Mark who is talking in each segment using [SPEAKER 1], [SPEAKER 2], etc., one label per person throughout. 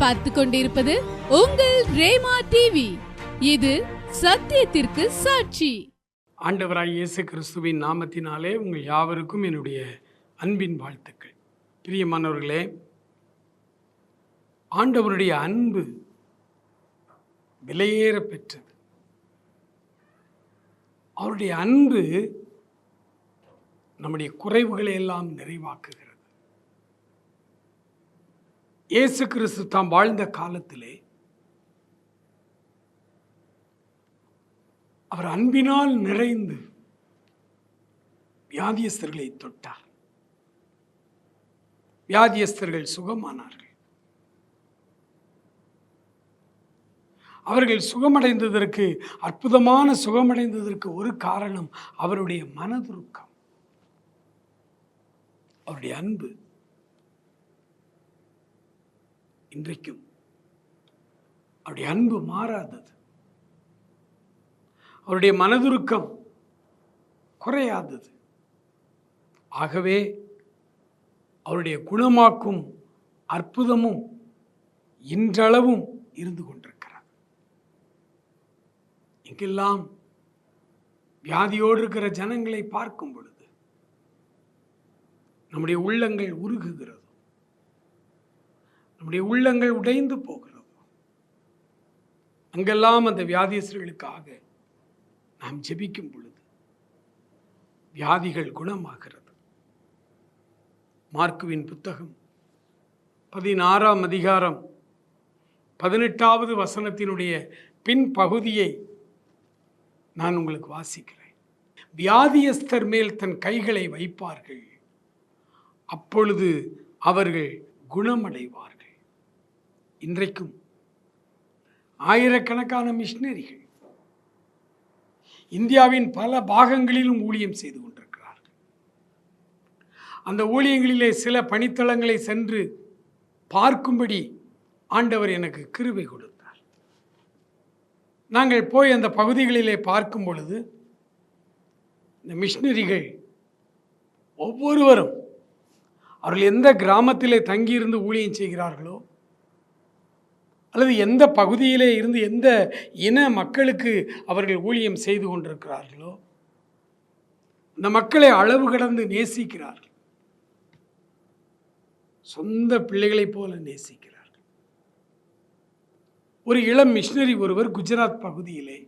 [SPEAKER 1] பார்த்து கொண்டிருப்பது உங்கள் ரேமா டிவி இது சத்தியத்திற்கு சாட்சி.
[SPEAKER 2] ஆண்டவராய் இயேசு கிறிஸ்துவின் நாமத்தினாலே உங்கள் யாவருக்கும் என்னுடைய அன்பின் வாழ்த்துக்கள். பிரியமானவர்களே ஆண்டவருடைய அன்பு விலையேற பெற்றது. அவருடைய அன்பு நம்முடைய குறைவுகளை எல்லாம் நிறைவாக்குகிறது. இயேசு கிறிஸ்து தாம் வாழ்ந்த காலத்திலே அவர் அன்பினால் நிறைந்து வியாதியஸ்தர்களை தொட்டார். வியாதியஸ்தர்கள் சுகமானார்கள். அவர்கள் சுகமடைந்ததற்கு அற்புதமான சுகமடைந்ததற்கு ஒரு காரணம் அவருடைய மனதுருக்கம். அவருடைய அன்பு. இன்றைக்கும் அவருடைய அன்பு மாறாதது. அவருடைய மனதுருக்கம் குறையாதது. ஆகவே அவருடைய குணமாக்கும் அற்புதமும் இன்றளவும் இருந்து கொண்டிருக்கிறார். இங்கெல்லாம் வியாதியோடு இருக்கிற ஜனங்களை பார்க்கும் பொழுது நம்முடைய உள்ளங்கள் உருகுகிறது. நம்முடைய உள்ளங்கள் உடைந்து போகிறது. அங்கெல்லாம் அந்த வியாதியஸ்தர்களுக்காக நாம் ஜெபிக்கும் பொழுது வியாதிகள் குணமாகிறது. மார்க்குவின் புத்தகம் பதினாறாம் அதிகாரம் பதினெட்டாவது வசனத்தினுடைய பின்பகுதியை நான் உங்களுக்கு வாசிக்கிறேன். வியாதியஸ்தர் மேல் தன் கைகளை வைப்பார்கள் அப்பொழுது அவர்கள் குணமடைவார்கள். இன்றைக்கும் ஆயிரக்கணக்கான மிஷினரிகள் இந்தியாவின் பல பாகங்களிலும் ஊழியம் செய்து கொண்டிருக்கிறார்கள். அந்த ஊழியங்களிலே சில பணித்தளங்களை சென்று பார்க்கும்படி ஆண்டவர் எனக்கு கிருபை கொடுத்தார். நாங்கள் போய் அந்த பகுதிகளிலே பார்க்கும் பொழுது இந்த மிஷினரிகள் ஒவ்வொருவரும் அவர்கள் எந்த கிராமத்திலே தங்கியிருந்து ஊழியம் செய்கிறார்களோ அல்லது எந்த பகுதியிலே இருந்து எந்த இன மக்களுக்கு அவர்கள் ஊழியம் செய்து கொண்டிருக்கிறார்களோ அந்த மக்களை அளவு கடந்து நேசிக்கிறார்கள். சொந்த பிள்ளைகளைப் போல நேசிக்கிறார்கள். ஒரு இளம் மிஷினரி ஒருவர் குஜராத் பகுதியிலே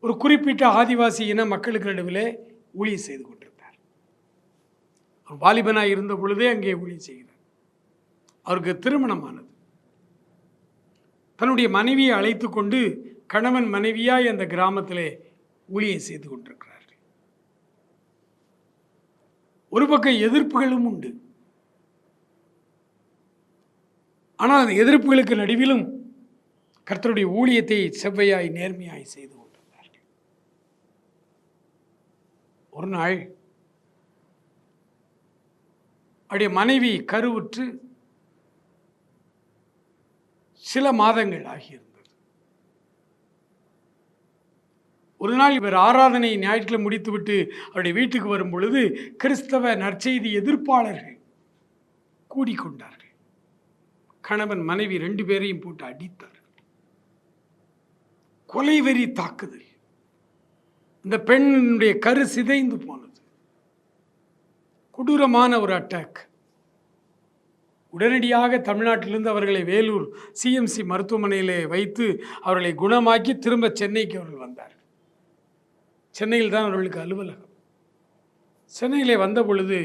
[SPEAKER 2] ஒரு குறிப்பிட்ட ஆதிவாசி இன மக்களுக்கு நடுவிலே ஊழியம் செய்து கொண்டிருந்தார். வாலிபனாக வாலிபனாய் இருந்த பொழுதே அங்கே ஊழியம் செய்கிறார். அவருக்கு திருமணமானது. தன்னுடைய மனைவியை அழைத்து கொண்டு கணவன் மனைவியாய் அந்த கிராமத்திலே ஊழியம் செய்து கொண்டிருக்கிறார்கள். ஒரு பக்கம் எதிர்ப்புகளும் உண்டு. ஆனால் அந்த எதிர்ப்புகளுக்கு நடுவிலும் கர்த்தருடைய ஊழியத்தை செவ்வையாய் நேர்மையாய் செய்து கொண்டிருந்தார்கள். ஒரு நாள் அவருடைய மனைவி கருவுற்று சில மாதங்கள் ஆகியிருந்தது. ஒரு நாள் இவர் ஆராதனை ஞாயிற்றுக்கிழமை முடித்துவிட்டு அவருடைய வீட்டுக்கு வரும் பொழுது கிறிஸ்தவ நற்செய்தி எதிர்ப்பாளர்கள் கூடிக்கொண்டார்கள் கணவன் மனைவி ரெண்டு பேரையும் போட்டு அடித்தார். கொலைவெறி தாக்குதல். இந்த பெண்ணுடைய கரு சிதைந்து போனது. கொடூரமான ஒரு அட்டாக் உடனடியாக தமிழ்நாட்டிலிருந்து அவர்களை வேலூர் சிஎம்சி மருத்துவமனையிலே வைத்து அவர்களை குணமாக்கி திரும்ப சென்னைக்கு அவர்கள் வந்தார்கள். சென்னையில் தான் அவர்களுக்கு அலுவலகம். சென்னையிலே வந்த பொழுது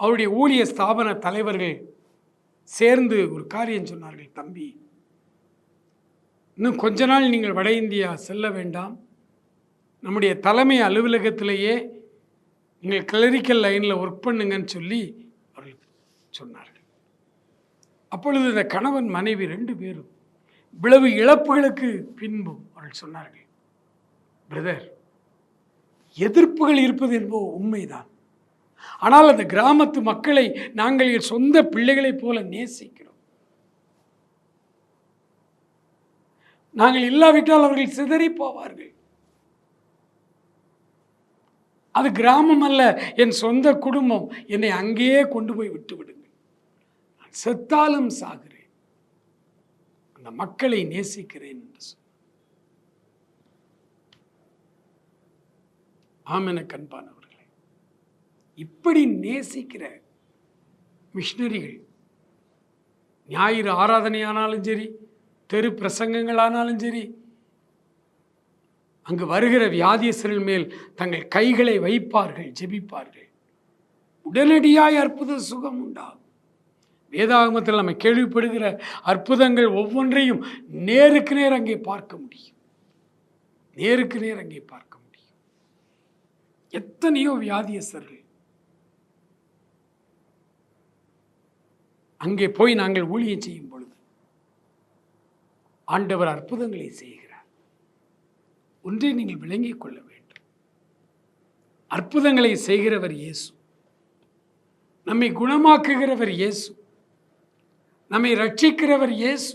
[SPEAKER 2] அவருடைய ஊழிய ஸ்தாபன தலைவர்கள் சேர்ந்து ஒரு காரியம் சொன்னார்கள் தம்பி இன்னும் கொஞ்ச நாள் நீங்கள் வட இந்தியா செல்ல வேண்டாம். நம்முடைய தலைமை அலுவலகத்திலேயே நீங்கள் கிளரிக்கல் லைனில் ஒர்க் பண்ணுங்கன்னு சொல்லி சொன்னார்கள். அப்பொழுது இந்த கணவன் மனைவி ரெண்டு பேரும் இவ்வளவு இழப்புகளுக்கு பின்பும் அவர்கள் சொன்னார்கள் பிரதர் எதிர்ப்புகள் இருப்பது என்போ உண்மைதான். ஆனால் அந்த கிராமத்து மக்களை நாங்கள் என் சொந்த பிள்ளைகளைப் போல நேசிக்கிறோம். நாங்கள் இல்லாவிட்டால் அவர்கள் சிதறி போவார்கள் அது கிராமம் அல்ல என் சொந்த குடும்பம் என்னை அங்கேயே கொண்டு போய் விட்டுவிடு செத்தாலும் சாகிறேன். அந்த மக்களை நேசிக்கிறேன் என்று சொன்னார். ஆமென கண்பானவர்களே இப்படி நேசிக்கிற மிஷினரிகள் ஞாயிறு ஆராதனையானாலும் சரி தெரு பிரசங்கங்களானாலும் சரி அங்கு வருகிற வியாதியஸ்தர்கள் மேல் தங்கள் கைகளை வைப்பார்கள் ஜெபிப்பார்கள். உடனடியாய் அற்புத சுகம் உண்டாகும். வேதாகமத்தில் நம்ம கேள்விப்படுகிற அற்புதங்கள் ஒவ்வொன்றையும் நேருக்கு நேர் அங்கே பார்க்க முடியும். நேருக்கு நேர் அங்கே பார்க்க முடியும். எத்தனையோ வியாதியஸ்தர்கள் அங்கே போய் நாங்கள் ஊழியம் செய்யும் பொழுது ஆண்டவர் அற்புதங்களை செய்கிறார். ஒன்றை நீங்கள் விளங்கிக் கொள்ள வேண்டும். அற்புதங்களை செய்கிறவர் இயேசு. நம்மை குணமாக்குகிறவர் இயேசு. நம்மை ரட்சிக்கிறவர் இயேசு.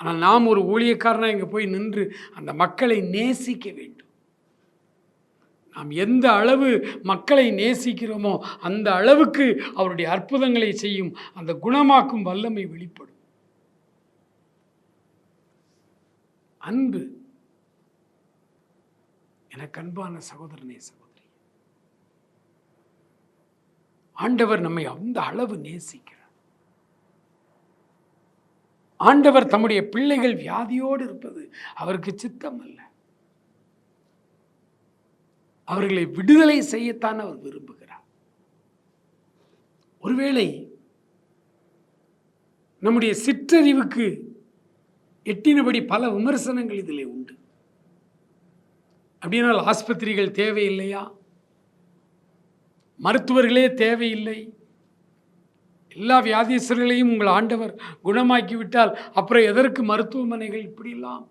[SPEAKER 2] ஆனால் நாம் ஒரு ஊழியக்காரனாக இங்கே போய் நின்று அந்த மக்களை நேசிக்க வேண்டும். நாம் எந்த அளவு மக்களை நேசிக்கிறோமோ அந்த அளவுக்கு அவருடைய அற்புதங்களை செய்யும் அந்த குணமாக்கும் வல்லமை வெளிப்படும். அன்பு எனக்கு அன்பான சகோதர. நேசம் ஆண்டவர் நம்மை அந்த அளவு நேசிக்கிறார். ஆண்டவர் தம்முடைய பிள்ளைகள் வியாதியோடு இருப்பது அவருக்கு சித்தம் அல்ல அவர்களை விடுதலை செய்யத்தான் அவர் விரும்புகிறார். ஒருவேளை நம்முடைய சிற்றறிவுக்கு எட்டினபடி பல விமர்சனங்கள் இதில் உண்டு. அப்படின்னால் ஆஸ்பத்திரிகள் தேவையில்லையா? மருத்துவர்களே தேவையில்லை. எல்லா வியாதியஸ்தர்களையும் உங்கள் ஆண்டவர் குணமாக்கிவிட்டால் அப்புறம் எதற்கு மருத்துவமனைகள் இப்படிலாம்?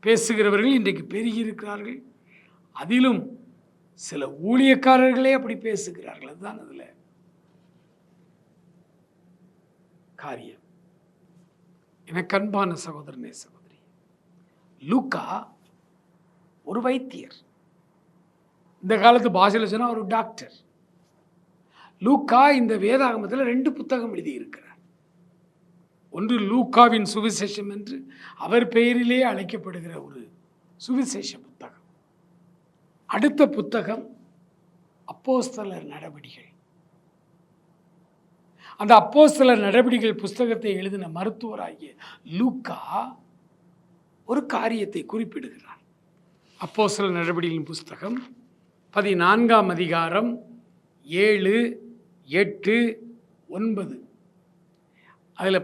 [SPEAKER 2] பேசுகிறவர்கள் இன்றைக்கு பெருகி இருக்கிறார்கள் அதிலும் சில ஊழியக்காரர்களே அப்படி பேசுகிறார்கள். அதுதான் அதில் காரியம். எனக்கு அன்பான சகோதரனே சகோதரி. லூக்கா ஒரு வைத்தியர். இந்த காலத்து பாஷையில் சொன்னால் ஒரு டாக்டர் லூக்கா இந்த வேதாகமத்தில் ரெண்டு புத்தகம் எழுதியிருக்கிறார். ஒன்று லூக்காவின் சுவிசேஷம் என்று அவர் பெயரிலே அழைக்கப்படுகிற ஒரு சுவிசேஷ புத்தகம். அடுத்த புத்தகம் அப்போஸ்தலர் நடவடிகள் அந்த அப்போஸ்தலர் நடவடிகள் புஸ்தகத்தை எழுதின மருத்துவராகிய லூக்கா ஒரு காரியத்தை குறிப்பிடுகிறார். அப்போஸ்தலர் நடவடிக்கையின் புஸ்தகம் பதினான்காம் அதிகாரம் ஏழு எட்டு ஒன்பது. அதில்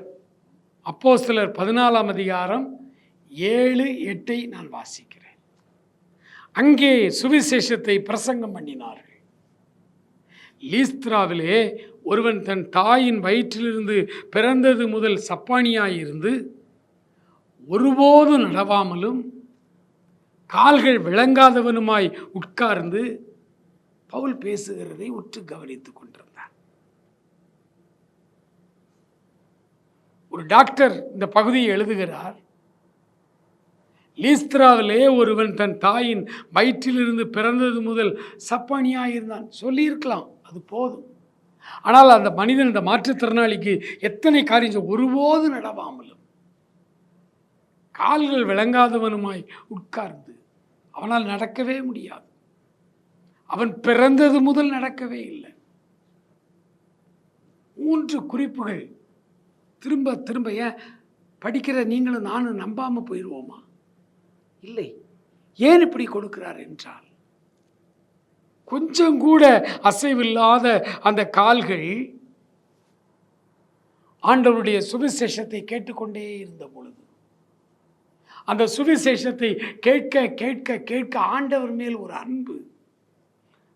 [SPEAKER 2] அப்போ சிலர் பதினாலாம் அதிகாரம் ஏழு எட்டை நான் வாசிக்கிறேன். அங்கே சுவிசேஷத்தை பிரசங்கம் பண்ணினார்கள். லீஸ்திராவிலே ஒருவன் தன் தாயின் வயிற்றிலிருந்து பிறந்தது முதல் சப்பானியாயிருந்து ஒருபோதும் நடவாமலும் கால்கள் விளங்காதவனுமாய் உட்கார்ந்து பவுல் பேசுகிறதை உற்று கவனித்துக் கொண்டிருந்தான். ஒரு டாக்டர் இந்த பகுதியை எழுதுகிறார். லீஸ்திராவிலே ஒருவன் தன் தாயின் வயிற்றிலிருந்து பிறந்தது முதல் சப்பானியாயிருந்தான். சொல்லியிருக்கலாம் அது போதும். ஆனால் அந்த மனிதன் இந்த மாற்றுத்திறனாளிக்கு எத்தனை காரியம் ஒருபோது நடவாமலும் கால்கள் விளங்காதவனுமாய் உட்கார்ந்து அவனால் நடக்கவே முடியாது. அவன் பிறந்தது முதல் நடக்கவே இல்லை. மூன்று குறிப்புகள். திரும்ப திரும்ப ஏன்? படிக்கிற நீங்களும் நானும் நம்பாமல் போயிடுவோமா இல்லை. ஏன் இப்படி கொடுக்கிறார் என்றால் கொஞ்சம் கூட அசைவில்லாத அந்த கால்கள் ஆண்டவருடைய சுவிசேஷத்தை கேட்டுக்கொண்டே இருந்த பொழுது அந்த சுவிசேஷத்தை கேட்க கேட்க கேட்க ஆண்டவர் மேல் ஒரு அன்பு.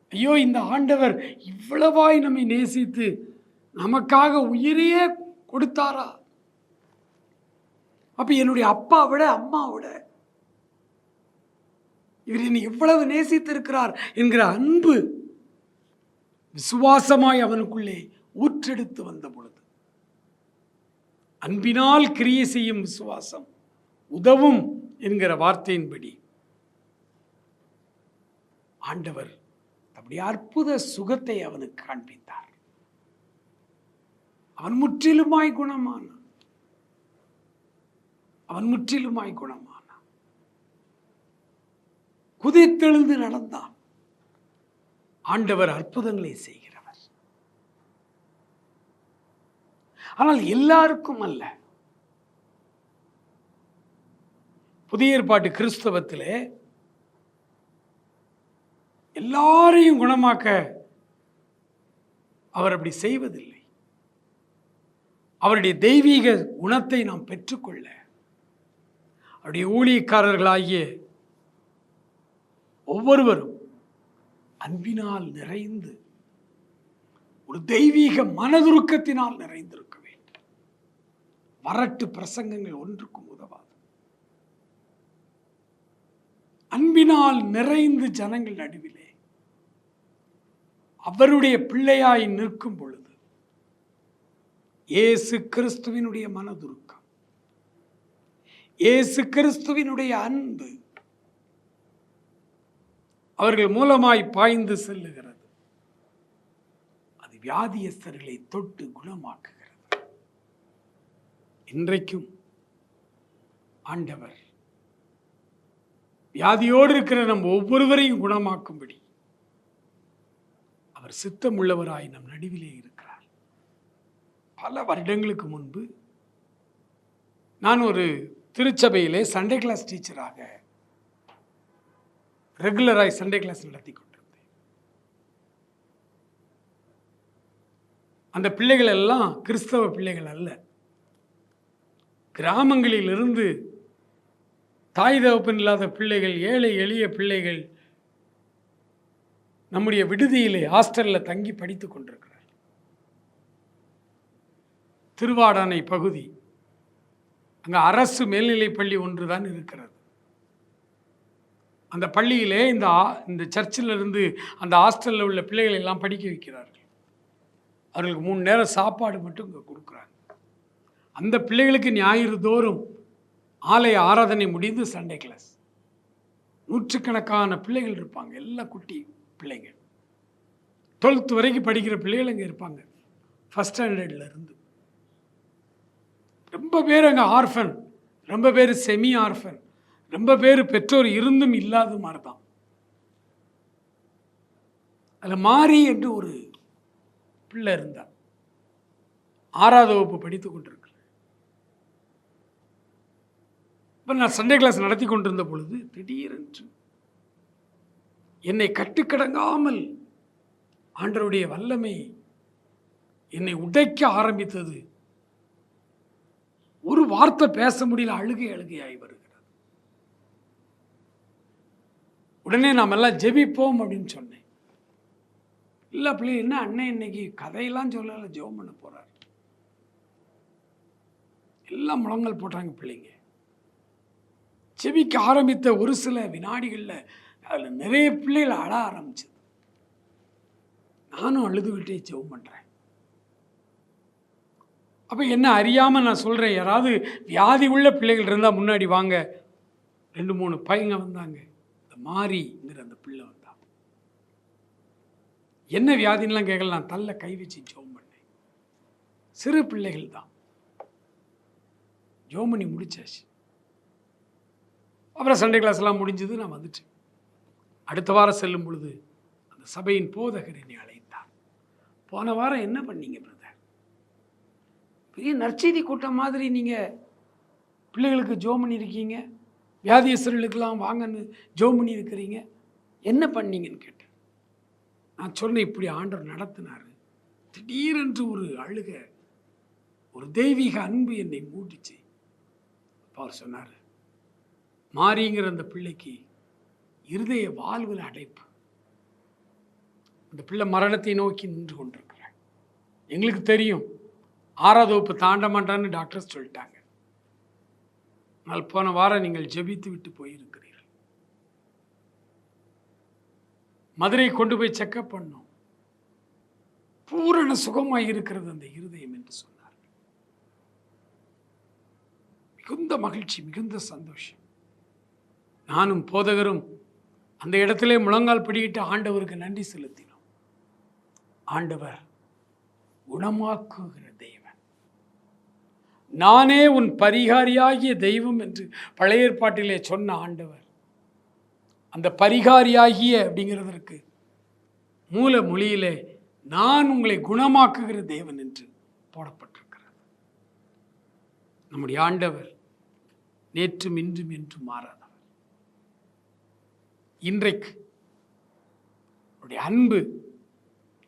[SPEAKER 2] ஐயோ இந்த ஆண்டவர் இவ்வளவாய் நம்மை நேசித்து நமக்காக உயிரையே கொடுத்தாரா? அப்ப என்னுடைய அப்பா விட அம்மா விட இவர் என்னை எவ்வளவு நேசித்திருக்கிறார் என்கிற அன்பு விசுவாசமாய் அவனுக்குள்ளே ஊற்றெடுத்து வந்த பொழுது. அன்பினால் கிரியை செய்யும் விசுவாசம். உதவும் என்கிற வார்த்தையின்படி. ஆண்டவர் அப்படி அற்புத சுகத்தை அவனுக்கு காண்பித்தார். அவன் முற்றிலுமாய் குணமானான். அவன் முற்றிலுமாய் குணமானான். குதித்தெழுந்து நடந்தான். ஆண்டவர் அற்புதங்களை செய்கிறவர். ஆனால் எல்லாருக்கும் அல்ல. புதிய ஏற்பாட்டு கிறிஸ்தவத்திலே எல்லாரையும் குணமாக்க அவர் அப்படி செய்வதில்லை. அவருடைய தெய்வீக குணத்தை நாம் பெற்றுக்கொள்ள அவருடைய ஊழியக்காரர்களாகிய ஒவ்வொருவரும் அன்பினால் நிறைந்து ஒரு தெய்வீக மனதுருக்கத்தினால் நிறைந்திருக்க வேண்டும். வரட்டு பிரசங்கங்கள் ஒன்றுக்கும் அன்பினால் நிறைந்து ஜனங்கள் நடுவிலே அவருடைய பிள்ளையாய் நிற்கும் பொழுது இயேசு கிறிஸ்துவினுடைய மனதுருக்கம். இயேசு கிறிஸ்துவினுடைய அன்பு அவர்கள் மூலமாய் பாய்ந்து செல்லுகிறது. அது வியாதியஸ்தர்களை தொட்டு குணமாக்குகிறது. இன்றைக்கும் ஆண்டவர் வியாதியோடு இருக்கிற நம் ஒவ்வொருவரையும் குணமாக்கும்படி அவர் சித்தம் உள்ளவராய் நம் நடுவிலே இருக்கிறார். பல வருடங்களுக்கு முன்பு நான் ஒரு திருச்சபையிலே சண்டே கிளாஸ் டீச்சராக ரெகுலராய் சண்டே கிளாஸ் நடத்தி கொண்டிருந்தேன். அந்த பிள்ளைகள் எல்லாம் கிறிஸ்தவ பிள்ளைகள் அல்ல. கிராமங்களிலிருந்து தாய் தகப்பன் இல்லாத பிள்ளைகள் ஏழை எளிய பிள்ளைகள் நம்முடைய விடுதியிலே ஹாஸ்டலில் தங்கி படித்து கொண்டிருக்கிறார் திருவாடானை பகுதி அங்கே அரசு மேல்நிலைப்பள்ளி ஒன்று தான் இருக்கிறது. அந்த பள்ளியிலே இந்த இந்த சர்ச்சில் இருந்து அந்த ஹாஸ்டலில் உள்ள பிள்ளைகளை எல்லாம் படிக்க வைக்கிறார்கள். அவர்களுக்கு மூணு நேரம் சாப்பாடு மட்டும் இங்கே கொடுக்குறாங்க. அந்த பிள்ளைகளுக்கு ஞாயிறு தோறும் ஆலய ஆராதனை முடிந்து சண்டே கிளாஸ் நூற்றுக்கணக்கான பிள்ளைகள் இருப்பாங்க. எல்லா குட்டி பிள்ளைங்க டுவெல்த் வரைக்கும் படிக்கிற பிள்ளைகள் அங்கே இருப்பாங்க. ஃபஸ்ட் ஸ்டாண்டர்டில் இருந்து. ரொம்ப பேர் அங்கே ஆர்ஃபன் ரொம்ப பேர் செமி ஆர்ஃபன் ரொம்ப பேர் பெற்றோர் இருந்தும் இல்லாத மாதிரி தான் அதில் மாரி என்று ஒரு பிள்ளை இருந்தார் ஆறாவது வகுப்பு படித்து கொண்டிருக்க இப்போ நான் சண்டே கிளாஸ் நடத்தி கொண்டிருந்த பொழுது திடீரென்று என்னை கட்டுக்கடங்காமல் ஆண்டருடைய வல்லமை என்னை உடைக்க ஆரம்பித்தது. ஒரு வார்த்தை பேச முடியல அழுகை அழுகையாகி வருகிறது. உடனே நாம் எல்லாம் ஜெபிப்போம் அப்படின்னு சொன்னேன். இல்லை பிள்ளை என்ன அண்ணன் இன்னைக்கு கதையெல்லாம் சொல்லலை ஜெபம் பண்ண போகிறார் எல்லாம் முழங்கல் போட்டாங்க பிள்ளைங்க. ஜெபிக்க ஆரம்பித்த ஒரு சில வினாடிகளில் அதில் நிறைய பிள்ளைகள் அழ ஆரம்பிச்சது. நானும் அழுதுகிட்டே ஜெபம் பண்ணுறேன் அப்போ என்ன அறியாமல் நான் சொல்கிறேன் யாராவது வியாதி உள்ள பிள்ளைகள் இருந்தால் முன்னாடி வாங்க. ரெண்டு மூணு பையங்க வந்தாங்க. இந்த மாறிங்கிற அந்த பிள்ளை வந்தான் என்ன வியாதின்லாம் கேட்கல நான் தள்ள கை வச்சு ஜோம் பண்ணேன். சிறு பிள்ளைகள் தான். ஜோம் பண்ணி முடிச்சாச்சு. அப்புறம் சண்டே கிளாஸ்லாம் முடிஞ்சது நான் வந்துட்டேன். அடுத்த வாரம் செல்லும் பொழுது அந்த சபையின் போதகர் என்னை அழைத்தார். போன வாரம் என்ன பண்ணீங்க பிரதர் பெரிய நற்செய்தி கூட்டம் மாதிரி நீங்கள் பிள்ளைகளுக்கு ஜோம் பண்ணியிருக்கீங்க வியாதியஸ்தர்களுக்கெல்லாம் வாங்கன்னு ஜோம் பண்ணியிருக்கிறீங்க என்ன பண்ணீங்கன்னு கேட்டேன். நான் சொன்னேன் இப்படி ஆண்டவர் நடத்தினார். திடீரென்று ஒரு அழுக ஒரு தெய்வீக அன்பு என்னை மூட்டிச்சு அப்பா அவர் சொன்னார் மாறிங்கிற அந்த பிள்ளைக்கு இருதய வாழ்வில் அடைப்பு. அந்த பிள்ளை மரணத்தை நோக்கி நின்று கொண்டிருக்கிறார் எங்களுக்கு தெரியும் ஆறாவது வகுப்பு தாண்ட மாட்டான்னு டாக்டர்ஸ் சொல்லிட்டாங்க. ஆனால் போன வாரம் நீங்கள் ஜெபித்து விட்டு போயிருக்கிறீர்கள். மதுரை கொண்டு போய் செக்கப் பண்ணோம். பூரண சுகமாக இருக்கிறது அந்த இருதயம் என்று சொன்னார் மிகுந்த மகிழ்ச்சி மிகுந்த சந்தோஷம். நானும் போதகரும் அந்த இடத்திலே முழங்கால் பிடிக்கிட்டு ஆண்டவருக்கு நன்றி செலுத்தினோம். ஆண்டவர் குணமாக்குகிற தெய்வன் நானே உன் பரிகாரியாகிய தெய்வம் என்று பழைய ஏற்பாட்டிலே சொன்ன ஆண்டவர். அந்த பரிகாரியாகிய அப்படிங்கிறதற்கு மூல மொழியிலே நான் உங்களை குணமாக்குகிற தேவன் என்று போடப்பட்டிருக்கிறது. நம்முடைய ஆண்டவர் நேற்றும் இன்றும் என்றும் மாறாதவர். இன்றைக்கு அவருடைய அன்பு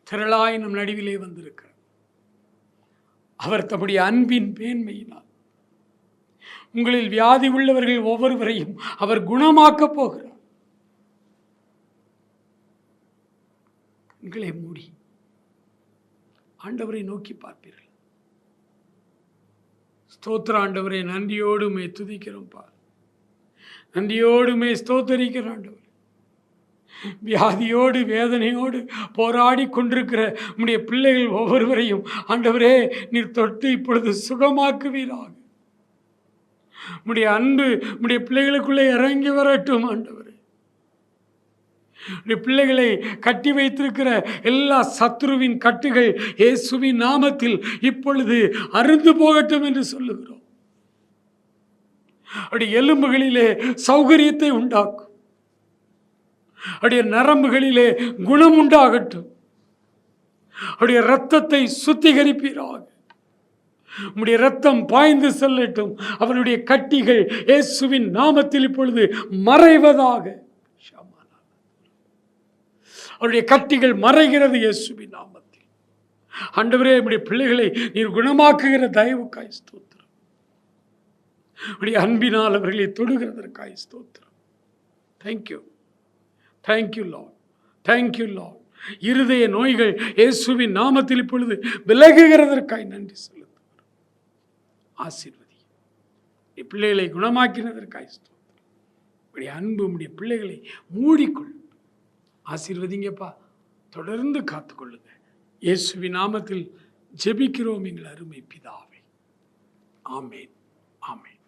[SPEAKER 2] திரளாய் நம் நடுவிலே வந்திருக்கிறது. அவர் தம்முடைய அன்பின் மேன்மையினால் உங்களில் வியாதி உள்ளவர்கள் ஒவ்வொருவரையும் அவர் குணமாக்கப் போகிறார். கண்களை மூடி ஆண்டவரை நோக்கி பார்ப்பீர்கள். ஸ்தோத்திர ஆண்டவரை நன்றியோடுமே துதிக்கிறோம் பார். நன்றியோடுமே ஸ்தோத்தரிக்கிற ஆண்டவர். வியாதியோடு வேதனையோடு போராடி கொண்டிருக்கிற உம்முடைய பிள்ளைகள் ஒவ்வொருவரையும் ஆண்டவரே நீர் தொட்டு இப்பொழுது சுகமாக்குவீராக. உம்முடைய அன்பு உம்முடைய பிள்ளைகளுக்குள்ளே இறங்கி வரட்டும் ஆண்டவரே. பிள்ளைகளை கட்டி வைத்திருக்கிற எல்லா சத்ருவின் கட்டுகள் இயேசுவின் நாமத்தில் இப்பொழுது அருந்து போகட்டும் என்று சொல்லுகிறோம். அப்படி எலும்புகளிலே சௌகரியத்தை உண்டாக்கும். அவருடைய நரம்புகளிலே குணம் உண்டாகட்டும் அவருடைய ரத்தத்தை சுத்திகரிப்பீராக. உம்முடைய ரத்தம் பாய்ந்து செல்லட்டும். அவனுடைய கட்டிகள் இயேசுவின் நாமத்தில் இப்பொழுது மறைவதாக. அவருடைய கட்டிகள் மறைகிறது இயேசுவின் நாமத்தில். ஆண்டவரே நம்முடைய பிள்ளைகளை நீர் குணமாக்குகிற தயவுக்காய் ஸ்தோத்திரம். உடைய அன்பினால் அவர்களை தொடுகிறதற்காய் ஸ்தோத்திரம். Thank you thank you lord thank you lord இருதய நோய்கள் இயேசுவின் நாமத்தில் இப்பொழுது விலகுகிறதற்காய் நன்றி செலுத்துகிறோம். ஆசீர்வதி பிள்ளைகளை குணமாக்கினதற்காய் ஸ்தோத்திரம். உடைய அன்பு உடைய பிள்ளைகளை மூடிக்கொள் ஆசீர்வதிங்கப்பா. தொடர்ந்து காத்துக்கொள்ளுங்க. இயேசுவின் நாமத்தில் ஜெபிக்கிறோம் எங்கள் அருமை பிதாவை. ஆமேன். ஆமேன்.